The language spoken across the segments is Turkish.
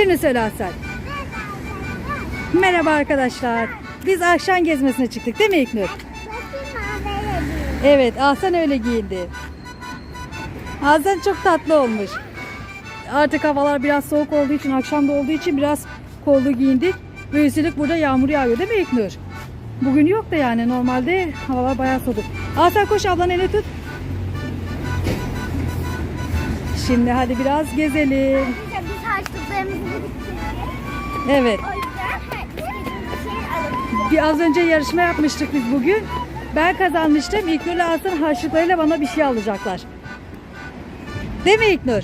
Birini söyle Hasan. Merhaba arkadaşlar. Biz akşam gezmesine çıktık değil mi İknur? Evet Hasan öyle giyindi. Hasan çok tatlı olmuş. Artık havalar biraz soğuk olduğu için, akşam da olduğu için biraz kollu giyindik. Ve üstelik burada yağmur yağıyor değil mi İknur? Bugün yok da yani normalde havalar bayağı soğuk. Hasan koş ablanın elini tut. Şimdi hadi biraz gezelim. Evet. O yüzden her. Bir az önce yarışma yapmıştık biz bugün. Ben kazanmıştım. İlknur ile Hasan harçlıklarıyla bana bir şey alacaklar. Değil mi İlknur?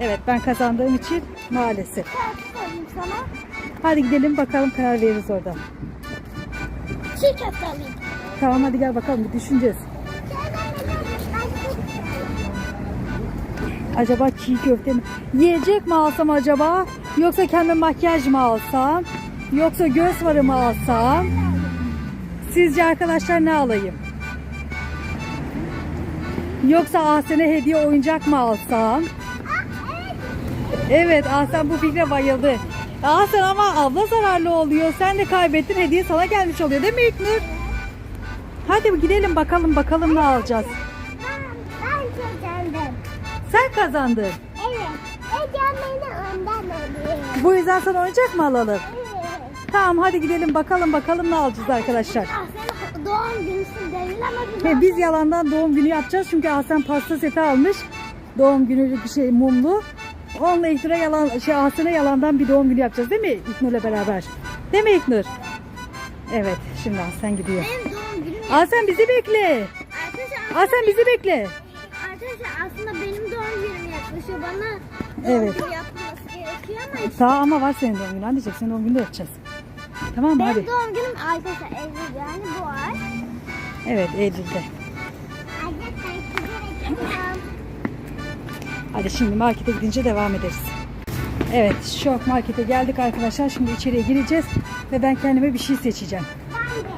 Evet ben kazandığım için maalesef. Sana. Hadi gidelim bakalım karar veririz orada. Çiğ köfte alayım. Tamam hadi gel bakalım bir düşüneceğiz. Acaba çiğ köfte mi? Yiyecek mi alsam acaba? Yoksa kendi makyaj mı alsam? Yoksa göz farı mı alsam? Sizce arkadaşlar ne alayım? Yoksa Ahsen'e hediye oyuncak mı alsam? Evet Ahsen bu fikre bayıldı. Ahsen ama abla zararlı oluyor. Sen de kaybettin. Hediye sana gelmiş oluyor değil mi İlknur? Hadi gidelim bakalım bakalım ne alacağız. Ben, ben kazandım. Sen kazandın. Evet. Ecem beni ondan alıyor. Bu yüzden sana oyuncak mı alalım? Evet. Tamam hadi gidelim bakalım bakalım ne alacağız arkadaşlar. Doğum günüsün değil ama biz biz yalandan doğum günü yapacağız çünkü Hasan pasta seti almış. Doğum günü bir şey mumlu. Onunla İlknur'a yalan, şey Hasan'a yalandan bir doğum günü yapacağız değil mi İlknur'la beraber? Değil mi İlknur? Evet şimdi Hasan gidiyor. benim doğum günüm Hasan bizi bekle. Arkadaşlar, Hasan bizi bekle. arkadaşlar aslında benim doğum günüm yaklaşıyor. Bana Evet. yapılması gerekiyor ama var senin doğum günün anneciğim. Senin doğum gününü de yapacağız. Tamam mı? benim Hadi. doğum günüm arkadaşlar Eylül yani bu ay. Evet Eylül'de. Arkadaşlar. Hadi şimdi markete gidince devam ederiz. Evet şok markete geldik arkadaşlar. Şimdi içeriye gireceğiz ve ben kendime bir şey seçeceğim. Ben de.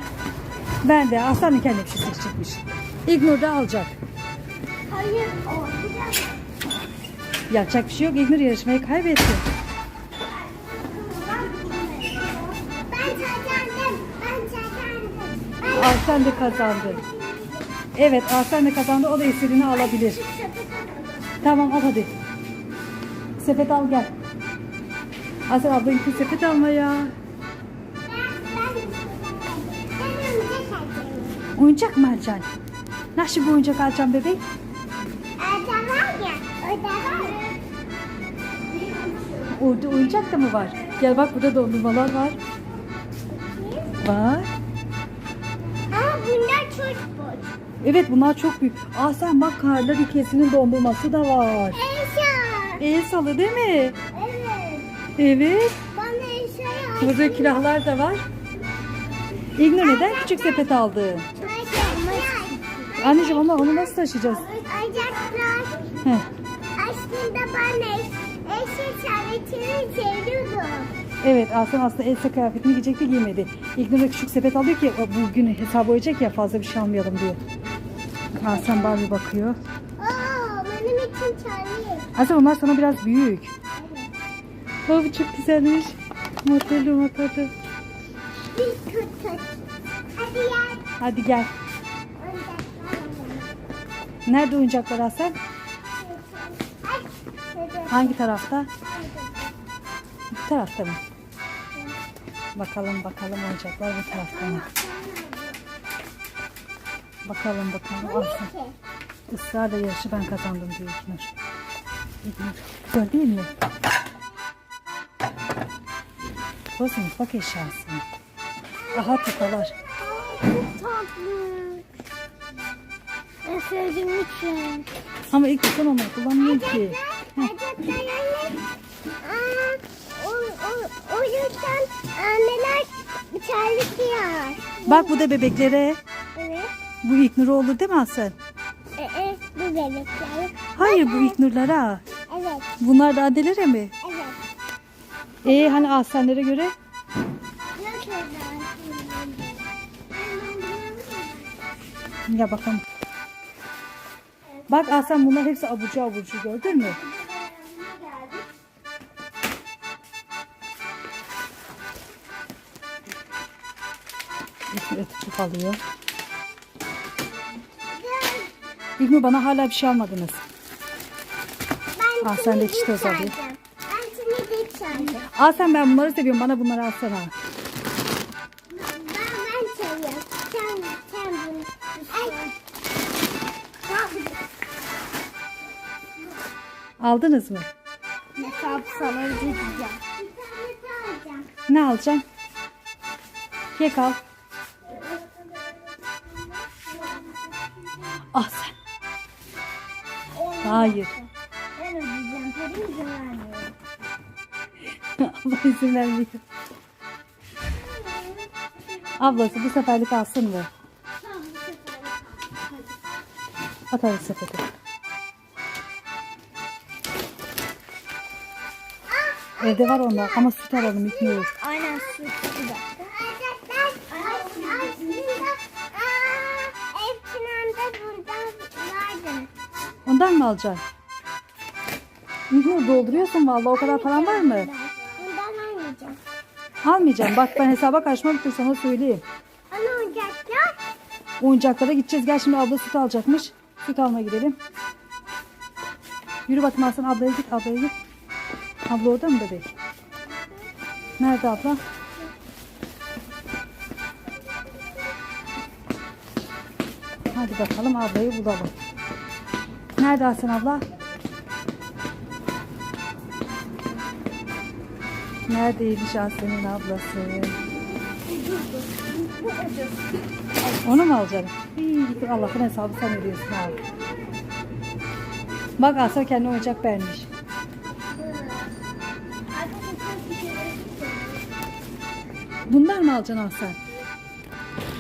Ben de Aslan da kendine bir şey seçecekmiş. İlknur da alacak. Hayır o. Yapacak bir şey yok. İlknur yarışmayı kaybetti. Aslan da kazandı. Evet Aslan da kazandı. O da istediğini alabilir. Tamam al hadi. Sepet al gel. Aslan abla gitti sepet alma ya. Oyuncak mı alacaksın? Nasıl bir oyuncak alacaksın bebek? Orada oyuncak da mı var? Gel bak burada dondurmalar var. Var. Evet bunlar çok büyük. Aa sen bak karlar ülkesinin dondurması da var. El salı değil mi? Evet. Burada külahlar da var. İgnur neden küçük sepet aldı? Anneciğim ama onu nasıl taşıyacağız? Heh. Aslında eşit seviyordum. Evet Aslan aslında Elsa kıyafetini giyecekti giymedi. İlknur da küçük sepet alıyor ki bugün hesabı ödeyecek ya fazla bir şey almayalım diye. Aslan Barbie bakıyor. Oo, benim için Charlie. Aslan onlar sana biraz büyük. Oh, bu çok güzelmiş. Motorlu motorlu. Bir. Hadi gel. Hadi gel. Nerede oyuncaklar Aslan? Hangi tarafta? Tarafta mı? Bakalım bakalım oyuncaklar bu tarafta mı? Bakalım bakalım. Ki. Israrla yarışı ben kazandım diyor İlknur. İlknur. Güzel değil mi? Burası mutfak eşyası. Aha tokalar. Çok tatlı. En sevdiğim için. Ama ilk sen onları kullanmıyorsun ki. Yani aa, o, yüzden anneler terlik giyer. Bak bu da bebeklere. Evet. Bu İlknur'a olur değil mi Hasan? E, e, bu bebekler. Hayır bu İlknur'lara. Evet. Bunlar da adelere mi? Evet. Ee hani Ahsenlere göre? Ya bakalım. Bak Ahsen bunlar hepsi aburcu aburcu gördün mü? Tutup alıyor. İlknur bana hala bir şey almadınız. Ben Al sen de çitoz içerdim. Ben simit içerdim. Al sen ben bunları seviyorum. Bana bunları alsana. Ben ben seviyorum. Sen sen bunu. Ay. Aldınız mı? Hesap sana ödeyeceğim. Ne alacaksın? Kek al. Ah sen. Hayır. Ben ödeyeceğim. Tabii izin vermiyorum. Abla izin vermiyor. Ablası bu seferlik alsın mı? Tamam bu sefer. At hadi sepete. Evde var onlar ama süt alalım İlknur. Aynen süt bir dakika. Arkadaşlar aslında ev Ondan mı alacaksın? İlknur dolduruyorsun vallahi o kadar paran var mı? Bundan almayacağım. Almayacağım. Bak ben hesaba kaçmamıştır sana söyleyeyim. Ana ocaklar. Oyuncaklara gideceğiz. Gel şimdi abla süt alacakmış. Süt almaya gidelim. Yürü bakayım Hasan ablaya git ablaya git. Abla orada mı bebek? Nerede abla? Hadi bakalım ablayı bulalım. Nerede Hasan abla? Neredeymiş Hasan'ın ablası? Onu mu alacaksın? İyi, Allah'ın hesabı sen ödüyorsun abi. Bak Asya kendi oyuncak beğenmiş. Bunlar mı alacaksın Asya?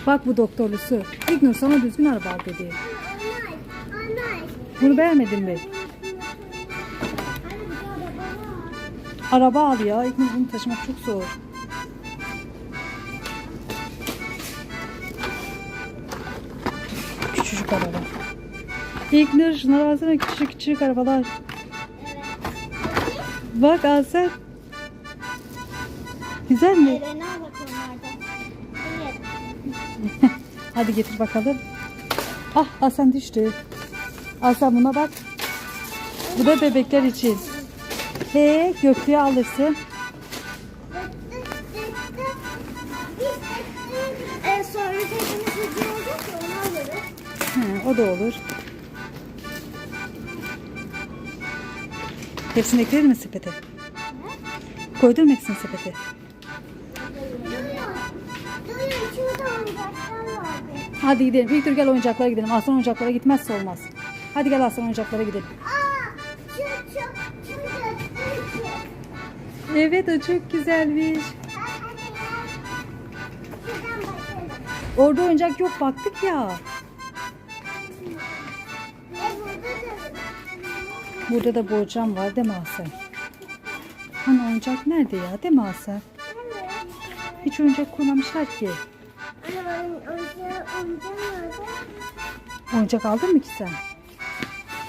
Bak bu doktorlusu. İgnur sana düzgün araba al dedi. Bunu beğenmedin mi? Araba al ya. İgnur bunu taşımak çok zor. Küçücük araba. İgnur şunlara baksana küçük küçük arabalar. Bak Asel. Güzel mi? Hadi getir bakalım. Ah Hasan düştü. Hasan buna bak. Bu da bebekler için. He Göktü'ye alırsın. Sonra teyzenin çocuğu olacak ya. He, o da olur. Hepsini ekledin mi sepete? Koydun mu hepsini sepete? Hadi gidelim. İlk gel oyuncaklara gidelim. Aslan oyuncaklara gitmezse olmaz. Hadi gel aslan oyuncaklara gidelim. Evet o çok güzelmiş. Orada oyuncak yok baktık ya. Burada da. Borcam var değil mi Aslan? Hani oyuncak nerede ya değil mi Aslan? Hiç oyuncak koymamışlar ki. Oyuncak aldın mı ki sen?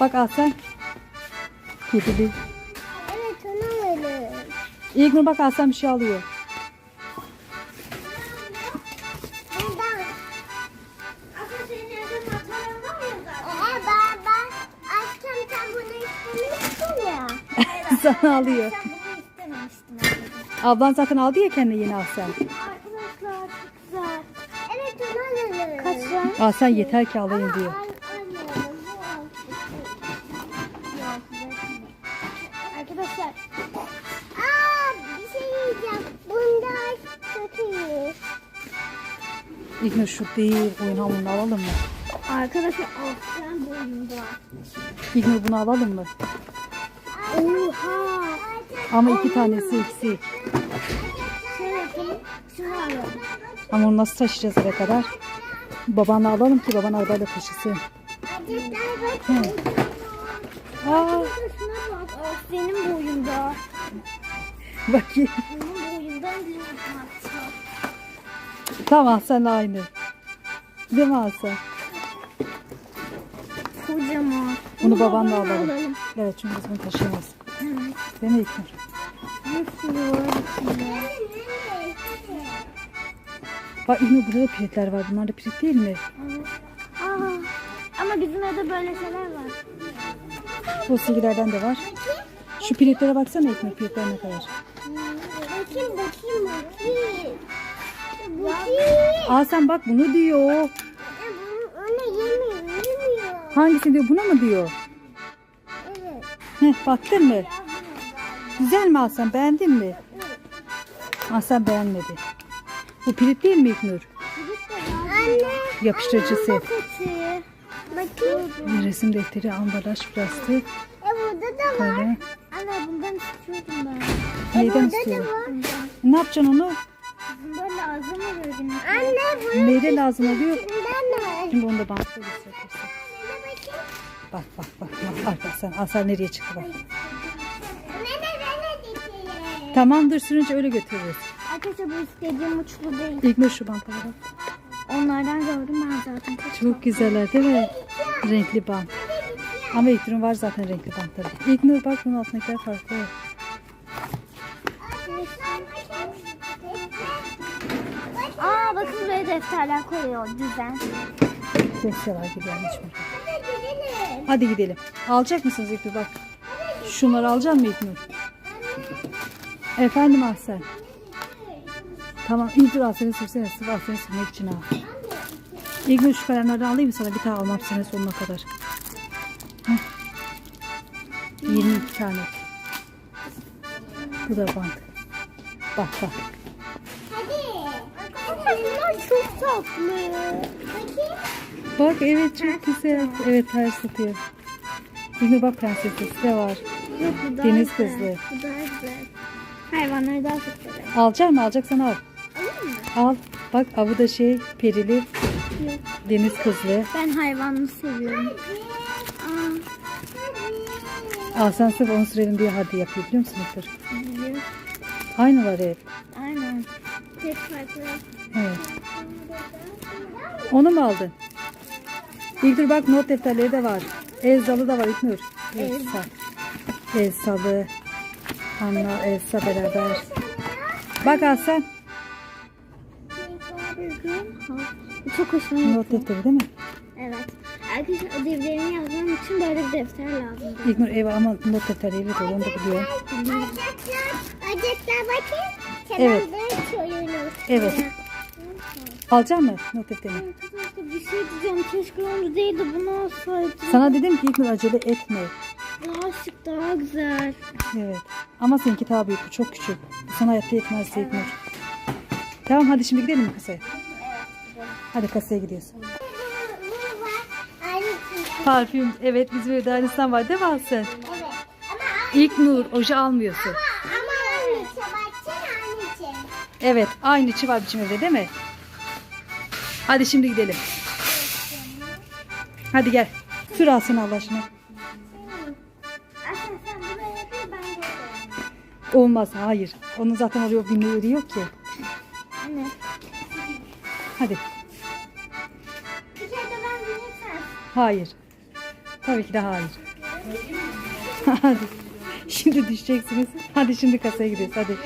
Bak Aslan. Kedili. Evet onu öyle. İlk bak Aslan bir şey alıyor. Sen. Sana alıyor. Ablan zaten aldı ya kendine yeni Aslan. Arkadaşlar çok güzel. Evet onu alalım. Kaç? Aslan yeter ki alayım diyor. İlknur şu değil oyun hamurunu alalım mı? Arkadaşlar alttan boyunda. İlknur bunu alalım mı? Oha. Ama iki tanesi eksik. Şöyle yapalım. Şunu alalım. Ama onu nasıl taşıyacağız eve kadar? Babanla alalım ki baban arabayla taşısın. Bakın. Aa, bakayım. Benim boyundan büyük. Tamam sen aynı. Değil mi Aslan? Kocaman. Bunu babanla alalım. Evet çünkü biz bunu taşıyamaz. Değil mi İlknur? Bir sürü var içinde. Bak İlmi burada da piritler var. Bunlar da pirit değil mi? Aa, ama bizim evde böyle şeyler var. Bu silgilerden de var. Şu piritlere baksana İlmi piritler ne kadar. Bakayım bakayım bakayım. Sen bak bunu diyor. Onu yemiyor, yemiyor. Hangisi diyor buna mı diyor? Evet. Heh, baktın mı? Güzel mi Hasan beğendin mi? Hasan beğenmedi. Bu pirit değil mi İlknur? Anne. Yapıştırıcısı. Anne. Bakayım. Resim defteri, ambalaj, plastik. E burada da var. Böyle. Anne bundan istiyordum ben. Neyden da var. Ne yapacaksın onu? Anne bunun Neyde lazım oluyor? Şimdi onu da bantla gösterirsin. Bak bak bak. bak. Arka sen. Hasan nereye çıktı bak. Nene nene dikeye. Tamam dur sürünce öyle götürürüz. Arkadaşlar bu istediğim uçlu değil. İlknur şu bantlara bak. Onlardan gördüm ben zaten. Çok güzeller değil mi? Renkli bant. Ama İlknur'un var zaten renkli bantları. İlknur bak bunun altındakiler farklı. Aa bakın buraya defterler koyuyor düzen. Dosyalar gibi hiç merak etme. Hadi gidelim. Alacak mısınız İlknur bak. Şunları alacak mı İlknur? Efendim Ahsen. Tamam İlknur Ahsen'i sürsene. Sırf Ahsen'i sürmek için al. İlknur şu kalemlerden alayım mı sana? Bir tane almam sene sonuna kadar. Heh. 22 tane. Bu da bant. Bak bak. Tatlı. Bakayım. Bak evet çok güzel. Evet ters satıyor. İlknur bak prensesesi de var. Yok bu daha Deniz güzel. kızlı. Bu daha güzel. Hayvanları daha çok severim. Alacak mı? Alacaksan al. Alayım mı? Al. Bak avı da şey perili Yok. deniz kızlı. Ben hayvanını seviyorum. Aa, Al sen sırf onu sürelim diye hadi yapıyor biliyor musun biliyorum. Aynılar hep. Aynen. Tek farklı. Evet. Onu mu aldın? İlknur bak not defterleri de var. Elsalı da var İlknur. Elsa. Elsalı. Anna, Elsa beraber. Bak. Bu çok hoşuma gitti. Not defteri değil mi? Evet. Arkadaşlar ödevlerimi yazmam için böyle bir defter lazım. İlknur ev ama not defteri evet onu da biliyor. Acıklar, acıklar bakayım. Evet. Evet. Alacak mı not defterini? Arkadaşlar bir şey diyeceğim. Keşke onu değil de bunu alsaydım. Sana dedim ki İlknur acele etme. Daha şık, daha güzel. Evet. Ama seninki daha büyük. Çok küçük. Bu sana hayatta yetmez İlknur. Tamam hadi şimdi gidelim mi kasaya? Hadi kasaya var. Çizgi. Parfüm. Evet bizim evde aynısından var değil mi Aslen? Evet. Ama İlknur oje almıyorsun. ama aynı. Baksana aynı çizgi. Evet aynı içi var bizim evde değil mi? Hadi şimdi gidelim. Hadi gel. Sür Aslen Allah aşkına. Olmaz hayır. Onun zaten oraya binleri yok ki. Anne. Hadi. Bir kere de ben bilirsem. Hayır. Tabii ki de hayır. Hadi. Şimdi düşeceksiniz. Hadi şimdi kasaya gidiyoruz. Hadi.